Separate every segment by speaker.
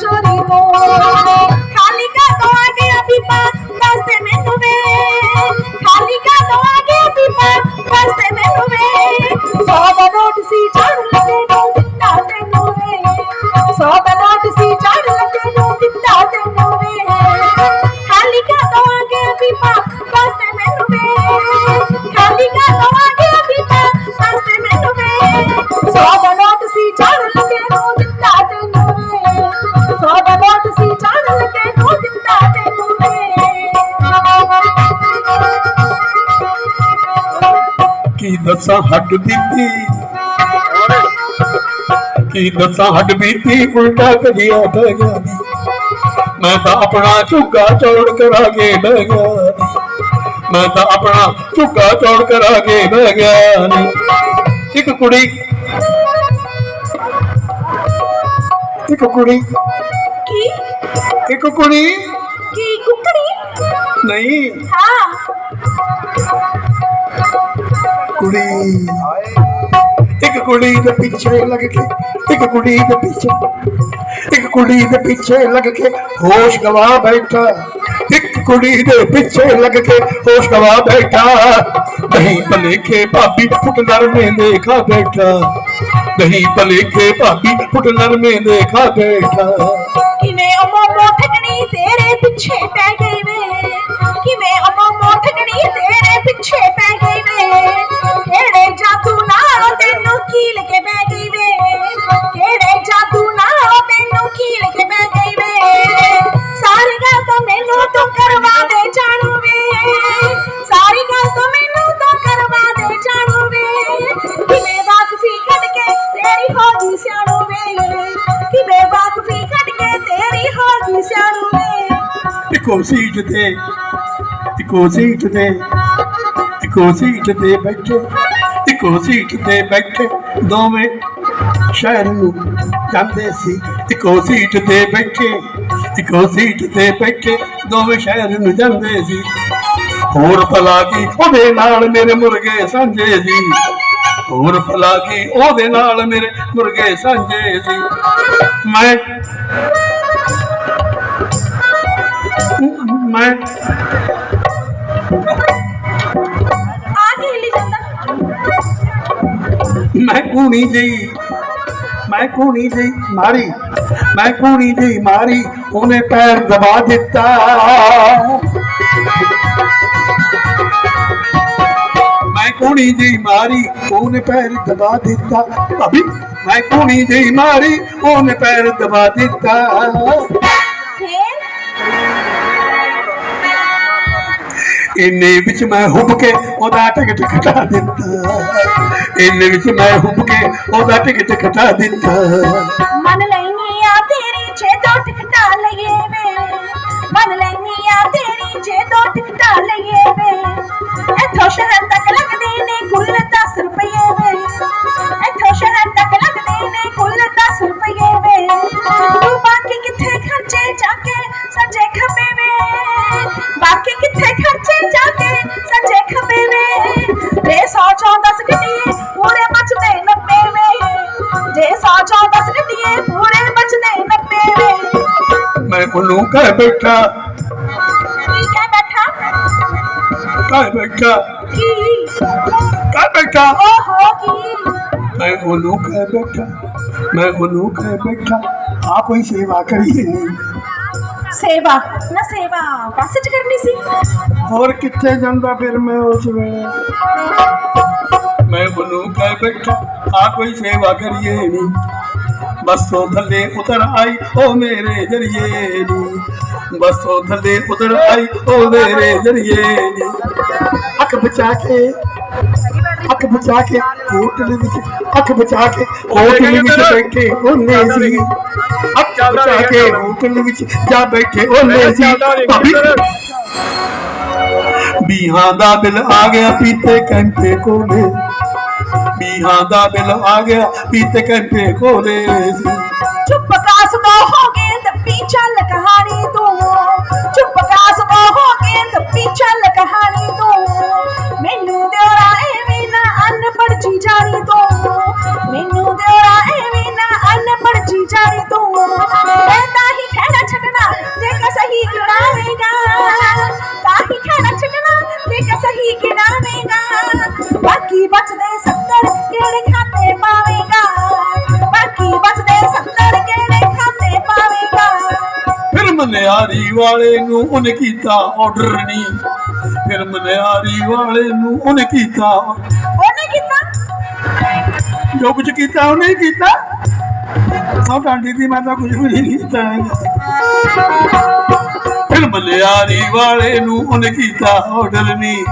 Speaker 1: चोरी तो ਵੇ ਕੀ ਦੱਸਾਂ
Speaker 2: ਹੱਡ ਬੀਤੀ ਕੀ ਦੱਸਾਂ ਹੱਡ ਬੀਤੀ ਉਲਟਾ ਕਜਿਆ ਬਹਿ ਗਿਆ ਨੀ। ਮੈਂ ਤਾਂ ਆਪਣਾ ਝੁੱਗਾ ਚੌੜ ਕਰਾ ਕੇ ਬਹਿ ਗਿਆ ਨੀ। ਮੈਂ ਤਾਂ ਆਪਣਾ ਝੁੱਗਾ ਚੌੜ ਕਰਾ ਕੇ ਬਹਿ ਗਿਆ ਨੀ। ਇੱਕ ਕੁੜੀ ਇੱਕ ਕੁੜੀ। ਇੱਕ ਕੁੜੀ ਦੇ ਪਿੱਛੇ ਲੱਗ ਕੇ, ਇੱਕ ਕੁੜੀ ਦੇ ਪਿੱਛੇ, ਇੱਕ ਕੁੜੀ ਦੇ ਪਿੱਛੇ ਲੱਗ ਕੇ ਹੋਸ਼ ਗਵਾ ਬੈਠਾ। ਇੱਕ ਕੁੜੀ ਦੇ ਪਿੱਛੇ ਲੱਗ ਕੇ ਹੋਸ਼ ਗਵਾ ਬੈਠਾ। ਨਹੀਂ ਭਲੇਖੇ ਭਾਬੀ ਫੁੱਟ ਨਰਮੇ ਦੇਖਾ ਬੈਠਾ। ਨਹੀਂ ਭਲੇਖੇ ਭਾਬੀ ਫੁੱਟ ਨਰਮੇ ਦੇਖਾ ਬੈਠਾ।
Speaker 1: ਕਿਵੇਂ ਉਹ ਮੋਮੋ ਤੇਰੇ ਪਿੱਛੇ ਪੈ ਗਈ
Speaker 2: ਸੀਟ ਤੇ ਇੱਕੋ ਸੀਟ ਤੇ ਇੱਕੋ ਸੀਟ ਤੇ ਬੈਠੇ ਇੱਕੋ ਸੀਟ ਤੇ ਬੈਠੇ ਦੋਵੇਂ ਸ਼ਹਿਰ ਨੂੰ ਜਾਂਦੇ ਸੀ। ਇੱਕੋ ਸੀਟ ਤੇ ਬੈਠੇ ਇੱਕੋ ਸੀਟ ਤੇ ਬੈਠੇ ਦੋਵੇਂ ਸ਼ਹਿਰ ਨੂੰ ਜਾਂਦੇ ਸੀ। ਹੋਰ ਭਲਾ ਕੀ ਉਹਦੇ ਨਾਲ ਮੇਰੇ ਮੁਰਗੇ ਸਾਂਝੇ ਸੀ। ਹੋਰ ਭਲਾ ਕੀ ਉਹਦੇ ਨਾਲ ਮੇਰੇ ਮੁਰਗੇ ਸਾਂਝੇ ਸੀ। ਮੈਂ ਮੈਂ
Speaker 1: ਆ ਕੇ ਹਿੱਲੀ ਜਾਂਦਾ
Speaker 2: ਮੈਂ ਕੂਣੀ ਜਈ ਮੈਂ ਕੂਣੀ ਜਈ ਮਾਰੀ ਮੈਂ ਕੂਣੀ ਜਈ ਮਾਰੀ ਉਹਨੇ ਪੈਰ ਦਬਾ ਦਿੱਤਾ ਮੈਂ ਕੂਣੀ ਜਈ ਮਾਰੀ ਉਹਨੇ ਪੈਰ ਦਬਾ ਦਿੱਤਾ ਭਾਬੀ ਮੈਂ ਕੂਣੀ ਜਈ ਮਾਰੀ ਇੰਨੇ ਵਿੱਚ ਮੈਂ ਹੁੱਬ ਕੇ ਉਹਦਾ ਟਿਕਟ ਘਟਾ ਦਿੱਤਾ। ਇੰਨੇ ਵਿੱਚ ਮੈਂ ਹੁੱਬ ਕੇ ਉਹਦਾ ਟਿਕਟ ਘਟਾ ਦਿੱਤਾ।
Speaker 1: ਮਨ ਲੈਨੀ ਆ ਤੇਰੀ ਜੇ ਦੋ ਲਈਏ ਵੇ। ਮਨ ਲੈਨੀ ਆ ਤੇਰੀ ਜੇ ਦੋ ਲਈਏ ਵੇ। ਇੱਥੋਂ ਸ਼ਹਿਰ ਤੱਕ ਲੱਗਦੇ ਨੇ ਕੁੱਲ ਵੇ ਜੇ ਸੌ ਚੋਂ ਦਸ ਗੱਡੀਏ ਪੂਰੇ ਬਚਦੇ 90 ਵੇ
Speaker 2: ਮੈਂ ਉਹਨੂੰ ਕਹਿ ਬੈਠਾ
Speaker 1: ਕੀ ਕਹਿ ਬੈਠਾ
Speaker 2: ਕਹਿ ਬੈਠਾ
Speaker 1: ਕੀ
Speaker 2: ਕਹਿ ਬੈਠਾ
Speaker 1: ਓਹੋ ਕੀ
Speaker 2: ਮੈਂ ਉਹਨੂੰ ਕਹਿ ਬੈਠਾ ਮੈਂ ਉਹਨੂੰ ਕਹਿ ਬੈਠਾ ਆ ਕੋਈ ਸੇਵਾ ਕਰੀਏ ਨਹੀਂ
Speaker 1: ਸੇਵਾ ਨਾ ਸੇਵਾ ਬੱਸ ਚ ਕਰਨੀ ਸੀ
Speaker 2: ਹੋਰ ਕਿੱਥੇ ਜਾਂਦਾ ਫਿਰ ਮੈਂ ਉਸ ਆ ਕੋਈ ਸੇਵਾ ਕਰੀਏ ਨਹੀਂ ਬਸ ਤੋਂ ਥੱਲੇ ਉਤਰ ਆਈ ਉਹ ਮੇਰੇ ਜਰੀਏ ਨੀ। ਬਸ ਤੋਂ ਥੱਲੇ ਉਤਰ ਆਈ ਉਹ ਮੇਰੇ ਜਰੀਏ ਨੀ। ਅੱਖ ਬਚਾ ਕੇ ਅੱਖ ਬਚਾ ਕੇ ਹੋਟਲ ਵਿੱਚ ਅੱਖ ਬਚਾ ਕੇ ਹੋਟਲ ਵਿੱਚ ਬੈਠੇ ਉਹਨੇ ਸੀ ਅੱਖ ਬਚਾ ਕੇ ਹੋਟਲ ਵਿੱਚ ਜਾ ਬੈਠੇ ਉਹਨੇ ਸੀ ਬੀਹਾਂ ਦਾ ਬਿੱਲ ਆ ਗਿਆ ਪੀਤੇ ਘੰਟੇ ਕੋਲੇ। ਬੀਹਾਂ ਦਾ ਬਿੱਲ ਆ ਗਿਆ ਪੀਤੇ ਘੰਟੇ ਕੋਲੇ ਸੀ।
Speaker 1: ਚੁੱਪ ਕਾਸ ਕੋ
Speaker 2: ਮਨਿਆਰੀ ਵਾਲੇ ਨੂੰ ਉਹਨੇ ਕੀਤਾ ਆਰਡਰ ਨਹੀਂ। ਫਿਰ ਮਨਿਆਰੀ ਵਾਲੇ ਨੂੰ ਉਹਨੇ ਕੀਤਾ।
Speaker 1: ਉਹਨੇ ਕੀਤਾ?
Speaker 2: ਜੋ ਕੁਝ ਕੀਤਾ ਉਹਨੇ ਕੀਤਾ। ਸਭ ਡਾਂਡੀ ਦੀ ਮੈਂ ਤਾਂ ਕੁਝ ਵੀ ਨਹੀਂ ਕੀਤਾ। ਫਿਰ ਮਨਿਆਰੀ ਵਾਲੇ ਨੂੰ ਉਹਨੇ ਕੀਤਾ ਆਰਡਰ ਨਹੀਂ।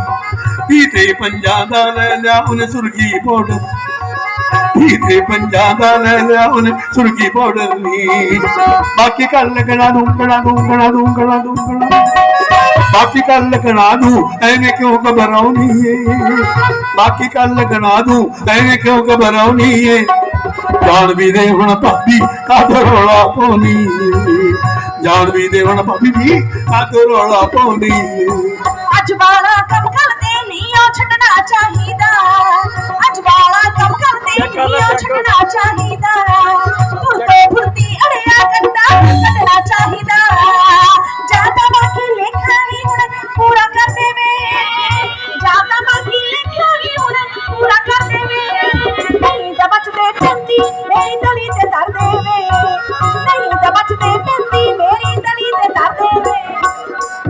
Speaker 2: ਪੀਤੇ ਪੰਜਾਂ ਦਾ ਲੈ ਲਿਆ ਉਹਨੇ ਸੁਰਗੀ ਪਾਊਡਰ। ਪੀਤੇ ਪੰਜਾਂ ਦਾ ਲੈ ਲਿਆ ਉਹਨੇ? ਸੁਰਗੀ ਪਾਊਡਰ ਬਾਕੀ ਕੱਲ ਲੱਗਣਾ ਦੂੰ ਗਣਾ ਦੂੰ ਗਣਾ ਬਾਕੀ ਕੱਲ ਲੱਗਣਾ ਦੂੰ ਐਵੇਂ ਕਿਉਂ ਘਬਰਾਉਣੀ ਏ? ਬਾਕੀ ਕੱਲ ਲੱਗਣਾ ਦੂੰ ਐਵੇਂ ਕਿਉਂ ਘਬਰਾਉਣੀ ਏ? ਜਾਣ ਵੀ ਦੇ ਹੁਣ ਭਾਬੀ ਕਾਦਰ ਰੋਲਾ ਪਾਉਣੀ ਏ? ਜਾਣ ਵੀ ਦੇ ਹੁਣ ਭਾਬੀ ਜੀ ਕਾਦਰ ਰੋਲਾ ਪਾਉਣੀ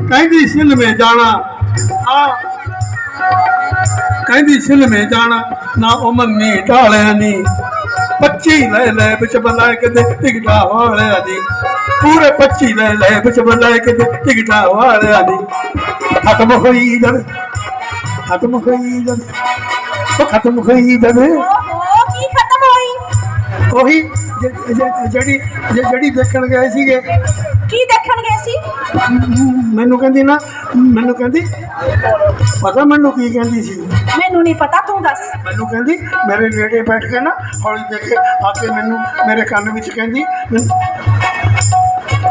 Speaker 2: ਕਹਿੰਦੀ ਸਿਲਮੇ ਜਾਣਾ। ਆ। ਕਹਿੰਦੀ ਸਿਲਮੇ ਜਾਣਾ ਨਾ ਉਮਰ ਨੀ ਢਾਲਿਆ ਨੀ। 25 ਲੈ ਲੈ ਵਿੱਚ ਬਲਾ ਕਿਤੇ ਟਿਕਟਾ ਵਾਲਿਆ ਦੀ ਪੂਰੇ 25 ਲੈ ਲੈ ਵਿੱਚ ਬਲਾ ਕਿਤੇ ਟਿਕਟਾ ਵਾਲਿਆ ਦੀ ਖਤਮ ਹੋਈ ਜਦ ਖਤਮ ਹੋਈ ਜਦ ਉਹ ਖਤਮ ਹੋਈ ਜਦ
Speaker 1: ਓਹੋ ਕੀ ਖਤਮ ਹੋਈ?
Speaker 2: ਉਹੀ ਜਿਹੜੀ ਜਿਹੜੀ ਦੇਖਣ ਗਏ ਸੀਗੇ।
Speaker 1: ਕੀ ਦੇਖਣ ਗਏ ਸੀ?
Speaker 2: ਮੈਨੂੰ ਕਹਿੰਦੀ ਨਾ ਮੈਨੂੰ ਕਹਿੰਦੀ ਪਤਾ ਮੈਨੂੰ ਕੀ ਕਹਿੰਦੀ ਸੀ?
Speaker 1: ਮੈਨੂੰ ਨਹੀਂ ਪਤਾ ਤੂੰ ਦੱਸ।
Speaker 2: ਮੈਨੂੰ ਕਹਿੰਦੀ ਮੇਰੇ ਨੇੜੇ ਬੈਠ ਕੇ ਨਾ ਹੌਲੀ ਦੇਖੇ ਆ ਕੇ ਮੈਨੂੰ ਮੇਰੇ ਕੰਨ ਵਿੱਚ ਕਹਿੰਦੀ ਮੈਨੂੰ-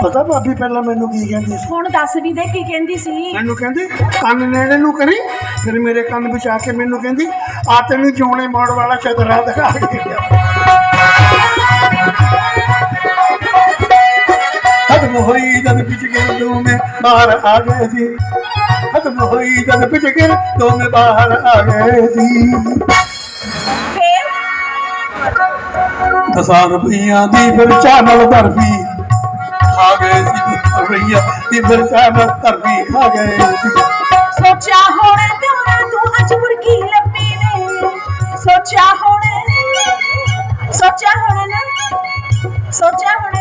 Speaker 2: ਪਤਾ ਭਾਬੀ ਪਹਿਲਾਂ ਮੈਨੂੰ ਕੀ ਕਹਿੰਦੀ ਸੀ?
Speaker 1: ਹੁਣ ਦੱਸ ਵੀ ਦੇ ਕੀ ਕਹਿੰਦੀ ਸੀ।
Speaker 2: ਮੈਨੂੰ ਕਹਿੰਦੀ ਕੰਨ ਨੇੜੇ ਨੂੰ ਕਰੀ ਫਿਰ ਮੇਰੇ ਕੰਨ ਵਿੱਚ ਆ ਕੇ ਮੈਨੂੰ ਕਹਿੰਦੀ ਆ ਤੈਨੂੰ ਜੋਣੇ ਮੋੜ ਵਾਲਾ ਚਦਰਾ ਦਿਖਾ ਕੇ ਬਾਹਰ ਆ ਗਏ ਜੀ। ਖਤਮ ਹੋਈ ਜਦ ਬਿਜਗਰ ਦੋਵੇਂ ਬਾਹਰ ਆ ਗਏ
Speaker 1: ਜੀ।
Speaker 2: ਦਸਾਂ ਰੁਪਈਆਂ ਦੀ ਫਿਰ ਚਾਨਲ ਧਰਵੀ ਖਾ ਗਏ ਸੀ ਰੁਪਈਆ ਦੀ ਫਿਰ ਚਾਨਲ ਧਰਵੀ ਖਾ ਗਏ
Speaker 1: ਸੋਚਿਆ ਹੁਣ ਤੇਰਾ ਤੂੰ ਅੱਜ ਮੁਰਗੀ ਲੱਭੀ ਵੇ। ਸੋਚਿਆ ਹੁਣ ਸੋਚਿਆ ਹੁਣ ਸੋਚਿਆ ਹੁਣ